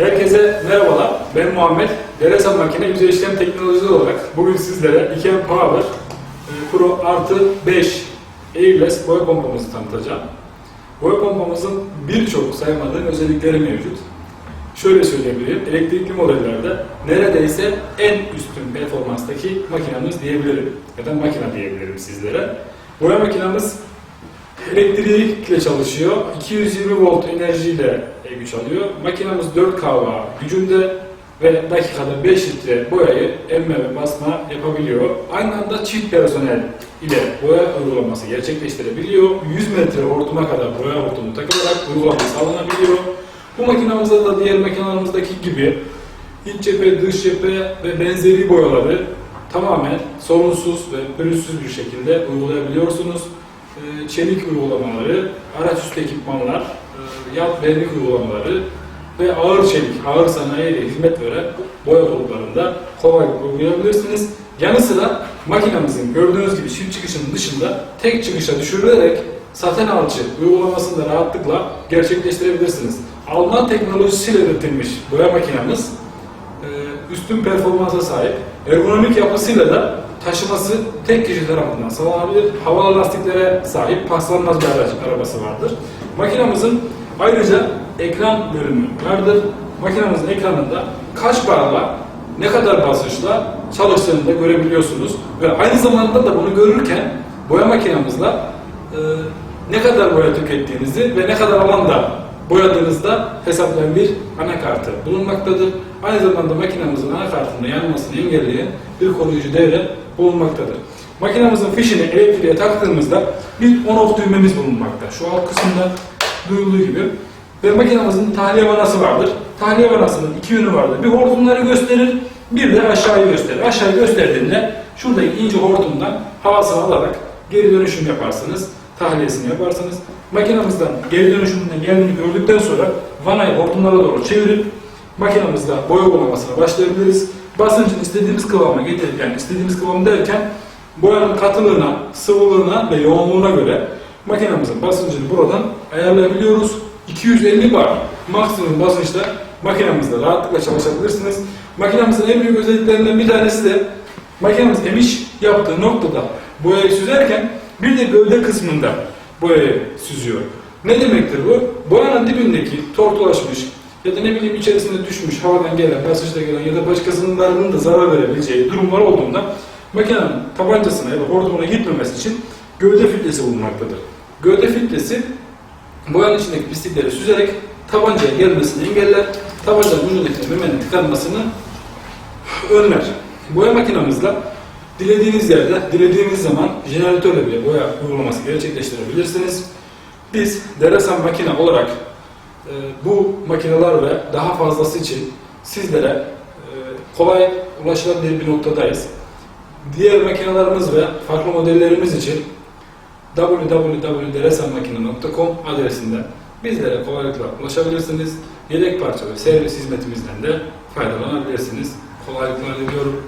Herkese merhabalar. Ben Muhammed. Deresa Makine Yüzey İşlem Teknolojisi olarak bugün sizlere Iken Power e, Pro Artı 5 Airless boya pompamızı tanıtacağım. Boya pompamızın birçok saymadığım özellikleri mevcut. Şöyle söyleyebilirim, elektrikli modellerde neredeyse en üstün performanstaki makinamız diyebilirim. Ya da makina diyebilirim sizlere. Boya makinamız Elektrikle çalışıyor. 220 volt enerjiyle güç alıyor. Makinamız 4 kW gücünde ve dakikada 5 litre boyayı emme ve basma yapabiliyor. Aynı anda çift personel ile boya uygulaması gerçekleştirebiliyor. 100 metre hortuma kadar boya hortumu takılarak uygulama sağlanabiliyor. Bu makinamızda da diğer makinalarımızdaki gibi iç cephe, dış cephe ve benzeri boyaları tamamen sorunsuz ve pürüzsüz bir şekilde uygulayabiliyorsunuz. Çelik uygulamaları, araçüstü ekipmanlar, e, yat vernik uygulamaları ve ağır çelik, ağır sanayiye hizmet veren boya gruplarında kolaylıkla uygulayabilirsiniz. Yanı sıra makinamızın gördüğünüz gibi çift çıkışının dışında tek çıkışa düşürülerek saten alçı uygulamasını da rahatlıkla gerçekleştirebilirsiniz. Alman teknolojisiyle üretilmiş boya makinamız e, üstün performansa sahip. Ergonomik yapısıyla da taşıması tek kişi tarafından sağlanabilir. Havalı lastiklere sahip paslanmaz bir araç, arabası vardır. Makinamızın ayrıca ekran bölümü vardır. Makinamızın ekranında kaç barla ne kadar basınçla çalıştığını da görebiliyorsunuz. Ve aynı zamanda da bunu görürken boya makinamızla e, ne kadar boya tükettiğinizi ve ne kadar alanda boyadığınızda hesaplayan bir anakartı bulunmaktadır. Aynı zamanda makinamızın anakartında yanmasını engelleyen bir koruyucu devre bulunmaktadır. Makinamızın fişini elektriğe taktığımızda bir on-off düğmemiz bulunmakta. Şu alt kısımda duyulduğu gibi. Ve makinamızın tahliye vanası vardır. Tahliye vanasının iki yönü vardır. Bir hortumları gösterir, bir de aşağıyı gösterir. Aşağıyı gösterdiğinde şuradaki ince hortumdan havasını alarak geri dönüşüm yaparsınız. Tahliyesini yaparsınız. Makinamızdan geri dönüşümünden geldiğini gördükten sonra vanayı hortumlara doğru çevirip makinamızda boya uygulamasına başlayabiliriz. Basıncın istediğimiz kıvama getirip yani istediğimiz kıvam derken boyanın katılığına, sıvılığına ve yoğunluğuna göre makinamızın basıncını buradan ayarlayabiliyoruz. 250 bar maksimum basınçta makinamızda rahatlıkla çalışabilirsiniz. Makinamızın en büyük özelliklerinden bir tanesi de makinamız emiş yaptığı noktada boyayı süzerken bir de gövde kısmında boyayı süzüyor. Ne demektir bu? Boyanın dibindeki tortulaşmış ya da ne bileyim içerisinde düşmüş havadan gelen, basınçla gelen ya da başkasının da zarar verebileceği durumlar olduğunda makinenin tabancasına ya da hortumuna gitmemesi için gövde filtresi bulunmaktadır. Gövde filtresi boyanın içindeki pislikleri süzerek tabancaya gelmesini engeller, tabancanın ucundaki memenin tıkanmasını önler. Boya makinamızla dilediğiniz yerde, dilediğiniz zaman jeneratörle bile boya uygulaması gerçekleştirebilirsiniz. Biz Deresan makine olarak bu makineler ve daha fazlası için sizlere e, kolay ulaşılabilir bir noktadayız. Diğer makinelerimiz ve farklı modellerimiz için www.deresanmakine.com adresinden bizlere kolaylıkla ulaşabilirsiniz. Yedek parça ve servis hizmetimizden de faydalanabilirsiniz. Kolaylıklar diliyorum.